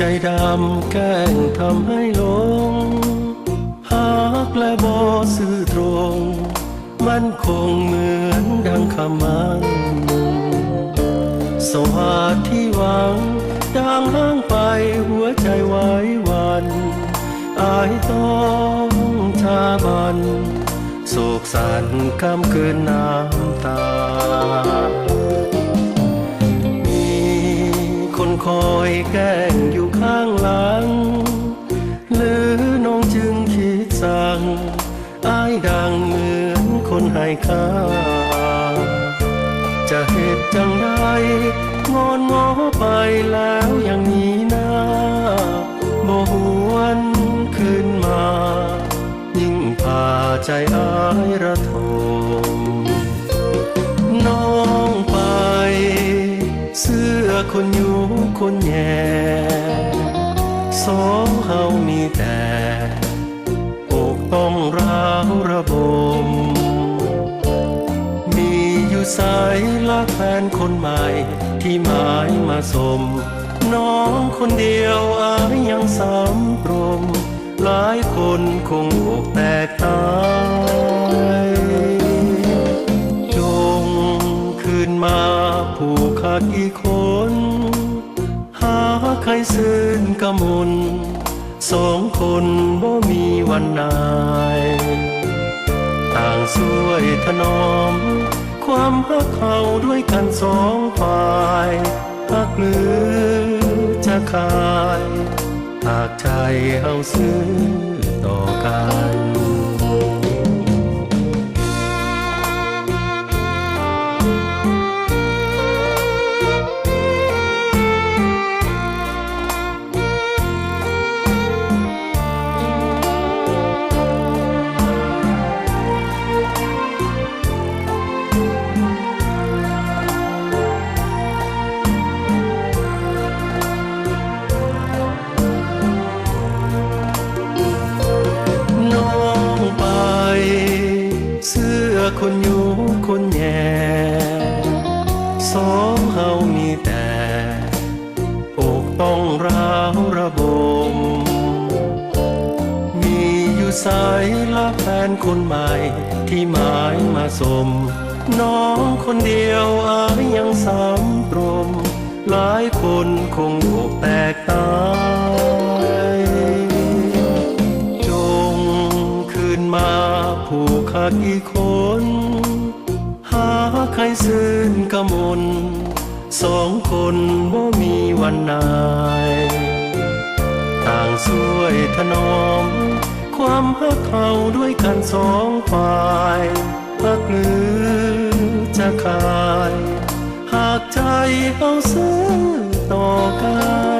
จดำแกล้งทำให้หลงหากและบอซื่อตรง มันคงเหมือนดังคำมันสวัสดที่หวังจางห้างไปหัวใจไว้วันอายต้องชาบันโศกสันกำเกินน้ำตา มีคนคอยแกล้งอยู่ ค่าจะเหตุจังใดงอนงอไปแล้วอย่างนี้นะบ่หวนคืนมา ยิ่งพาใจอายระทมน้องไป เสื้อคนอยู่คนแย่สอ ลักแฟนคนใหม่ที่หมายมาสม น้องคนเดียวอายยังสำรม หลายคนคงอกแตกตายจงคืนมาผูกขาดอีกคน หาใครซื่นกะมุนสองคนบ่มีวันนาย ต่างช่วยถนอม ความรักเขาด้วยกันสองฝ่ายหักหรือจะขาย หากใจเฮาซื้อต่อกัน สายละแฟนคนใหม่ ที่หมายมาสม น้องคนเดียวอายยังสำตรม หลายคนคงอกแตกตายจงคืนมาผูกขาดอีกคน หาใครซื่นกะมนสองคนบ่มีวันนาย ต่างช่วยถนอ ความรักเขาด้วยกันสองฝ่ายพักหรือจะขายหากใจเอาซื้อต่อกัน